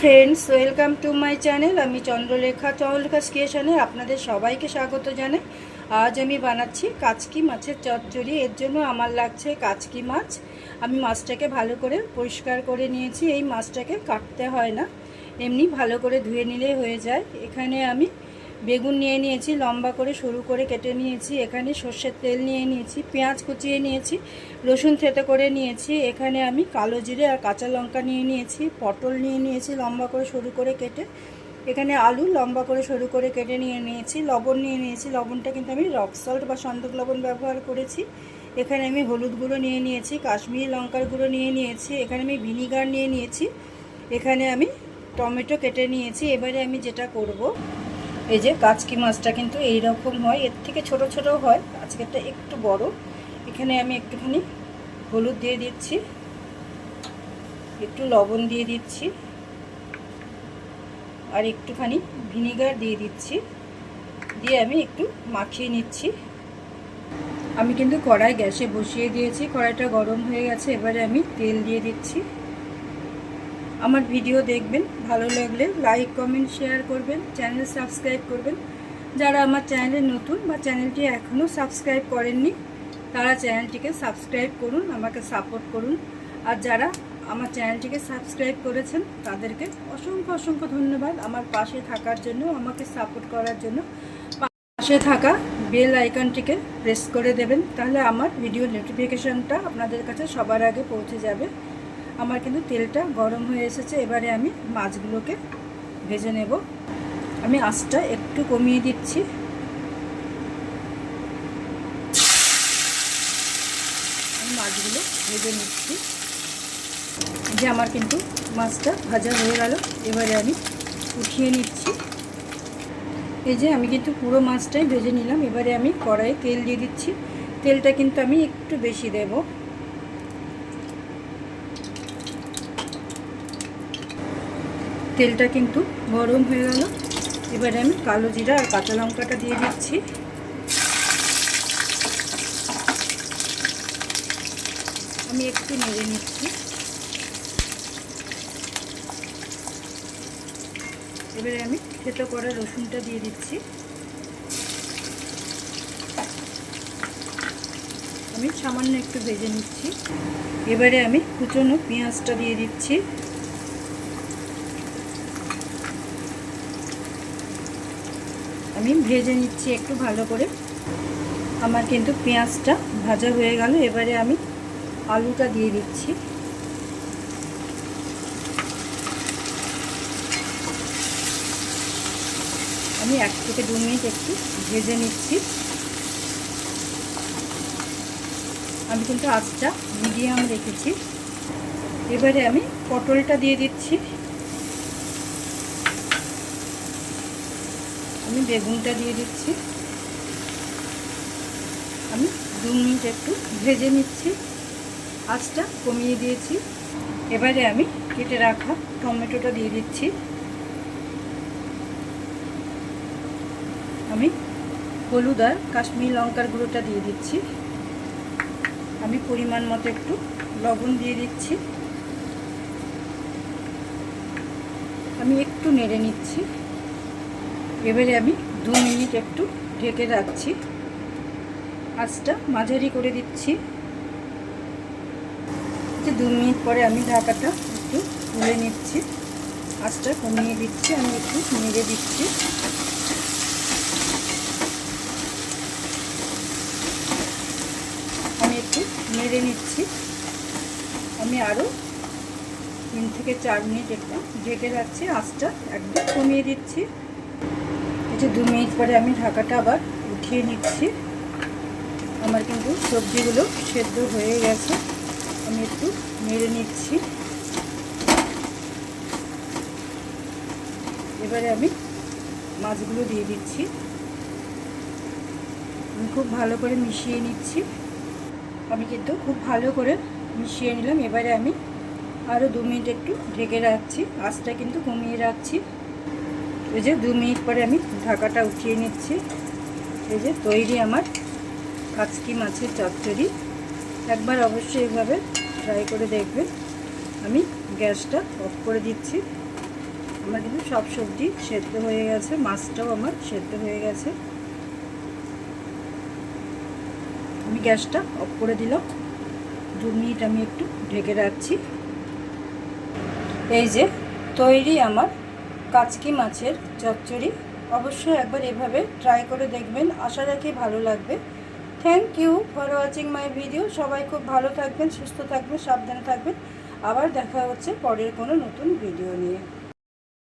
Friends welcome to my channel আমি চন্দ্রলেখা চন্দ্রলেখা স্টেশনে আপনাদের সবাইকে স্বাগত জানাই। আজ আমি বানাচ্ছি কাচকি মাছের চচ্চড়ি। এর জন্য আমার লাগছে কাচকি মাছ। আমি মাছটাকে ভালো করে পরিষ্কার করে নিয়েছি। এই মাছটাকে কাটতে হয় না। এমনি ভালো করে ধুয়ে নিলে হয়ে যায়। এখানে আমি বেগুন নিয়ে নিয়েছি, লম্বা করে সরু করে কেটে নিয়েছি, এখানে সর্ষের তেল নিয়ে নিয়েছি, পেঁয়াজ কুচিয়ে নিয়েছি, রসুন থেতে করে নিয়েছি, এখানে আমি কালো জিরে আর কাঁচা লঙ্কা নিয়ে নিয়েছি, পটল নিয়ে নিয়েছি, লম্বা করে সরু করে কেটে, এখানে আলু লম্বা করে সরু করে কেটে নিয়ে নিয়েছি, লবণ নিয়ে নিয়েছি, লবণটা কিন্তু আমি রক সল্ট বা সন্দক লবণ ব্যবহার করেছি, এখানে আমি হলুদ গুঁড়ো নিয়ে নিয়েছি, কাশ্মীরি লঙ্কার গুঁড়ো নিয়ে নিয়েছি, এখানে আমি ভিনিগার নিয়ে নিয়েছি, এখানে আমি টমেটো কেটে নিয়েছি, এবারে আমি যেটা করব এই যে কাচকি মাছটা কিন্তু এই রকম হয় এর থেকে ছোট ছোট হয়, আজকেরটা একটু বড়। এখানে আমি একটুখানি হলুদ দিয়ে দিচ্ছি, একটু লবণ দিয়ে দিচ্ছি, আর একটুখানি ভিনিগার দিয়ে দিচ্ছি, দিয়ে আমি একটু মাখিয়ে নিচ্ছি। আমি কিন্তু কড়াই গ্যাসে বসিয়ে দিয়েছি, কড়াইটা গরম হয়ে গেছে, এবারে আমি তেল দিয়ে দিচ্ছি। আমার ভিডিও দেখবেন, ভালো লাগলে লাইক কমেন্ট শেয়ার করবেন চ্যানেল সাবস্ক্রাইব করবেন। যারা আমার চ্যানেলে নতুন বা চ্যানেলটি এখনও সাবস্ক্রাইব করেননি, তারা চ্যানেলটিকে সাবস্ক্রাইব করুন, আমাকে সাপোর্ট করুন। আর যারা আমার চ্যানেলটিকে সাবস্ক্রাইব করেছেন, তাদেরকে অসংখ্য অসংখ্য ধন্যবাদ আমার পাশে থাকার জন্য, আমাকে সাপোর্ট করার জন্য। পাশে থাকা বেল আইকনটিকে প্রেস করে দেবেন, তাহলে আমার ভিডিও নোটিফিকেশানটা আপনাদের কাছে সবার আগে পৌঁছে যাবে। আমার কিন্তু তেলটা গরম হয়ে এসেছে, এবারে আমি মাছগুলোকে ভেজে নেব। আমি আঁচটা একটু কমিয়ে দিচ্ছি। আমি মাছগুলো ভেজে নিচ্ছি। যে আমার কিন্তু মাছটা ভাজা হয়ে গেল, এবারে আমি উঠিয়ে নিচ্ছি। এই যে আমি কিন্তু পুরো মাছটাই ভেজে নিলাম, এবারে আমি কড়াইয়ে তেল দিয়ে দিচ্ছি। তেলটা কিন্তু আমি একটু বেশি দেবো। তেলটা কিন্তু গরম হয়ে গেল। এবারে আমি কালো জিরা আর কাঁচা লঙ্কাটা দিয়ে দিচ্ছি। আমি একটু নেড়ে নিচ্ছি। এবারে আমি থেতো করা রসুনটা দিয়ে দিচ্ছি। আমি সামান্য একটু ভেজে নিচ্ছি। এবারে আমি কুচনো পেঁয়াজটা দিয়ে দিচ্ছি। আমি ভেজে নিচ্ছি একটু ভালো করে। আমার কিন্তু পেঁয়াজটা ভাজা হয়ে গেল, এবারে আমি আলুটা দিয়ে দিচ্ছি। আমি এক থেকে দু মিনিট একটু ভেজে নিচ্ছি। আমি কিন্তু আঁচটা মিডিয়াম রেখেছি। এবারে আমি পটলটা দিয়ে দিচ্ছি। বেগুনটা দিয়ে দিচ্ছি। আমি দু মিনিট একটু ভেজে নিচ্ছি। আঁচটা কমিয়ে দিয়েছি। এবারে আমি কেটে রাখা টমেটোটা দিয়ে দিচ্ছি। আমি হলুদ আর কাশ্মীর লঙ্কার গুঁড়োটা দিয়ে দিচ্ছি। আমি পরিমাণ মতো একটু লবণ দিয়ে দিচ্ছি। আমি একটু নেড়ে নিচ্ছি। এবারে আমি দু মিনিট একটু ঢেকে রাখছি। আঁচটা মাঝারি করে দিচ্ছি। যে দু মিনিট পরে আমি ঢাকাটা একটু তুলে নিচ্ছি। আঁচটা কমিয়ে দিচ্ছি, আমি একটু নেড়ে দিচ্ছি। আমি একটু নেড়ে নিচ্ছি। আমি আরও তিন থেকে চার মিনিট একটু ঢেকে রাখছি। আঁচটা একদম কমিয়ে দিচ্ছি। যে দু মিনিট পরে আমি ঢাকাটা আবার উঠিয়ে নিচ্ছি। আমার কিন্তু সবজিগুলো সেদ্ধ হয়ে গেছে। আমি একটু নেড়ে নিচ্ছি। এবারে আমি মাছগুলো দিয়ে দিচ্ছি। আমি খুব ভালো করে মিশিয়ে নিচ্ছি। আমি কিন্তু খুব ভালো করে মিশিয়ে নিলাম। এবারে আমি আরও দু মিনিট একটু ঢেকে রাখছি। আঁচটা কিন্তু কমিয়ে রাখছি। এই যে দু মিনিট পরে আমি ঢাকাটা উঠিয়ে নিচ্ছি। এই যে তৈরি আমার কাচকি মাছের চচ্চড়ি। একবার অবশ্যই এইভাবে ট্রাই করে দেখবেন। আমি গ্যাসটা অফ করে দিচ্ছি। আমার কিন্তু সব সবজি সেদ্ধ হয়ে গেছে, মাছটাও আমার সেদ্ধ হয়ে গেছে। আমি গ্যাসটা অফ করে দিলাম। দু মিনিট আমি একটু ঢেকে রাখছি। এই যে তৈরি আমার কাচকি মাছের চচ্চড়ি। অবশ্যই একবার এভাবে ট্রাই করে দেখবেন। আশা রাখি ভালো লাগবে। Thank you for watching my video সবাই খুব ভালো থাকবেন, সুস্থ থাকবেন, সাবধানে থাকবেন। আবার দেখা হচ্ছে পরের কোনো নতুন ভিডিও নিয়ে।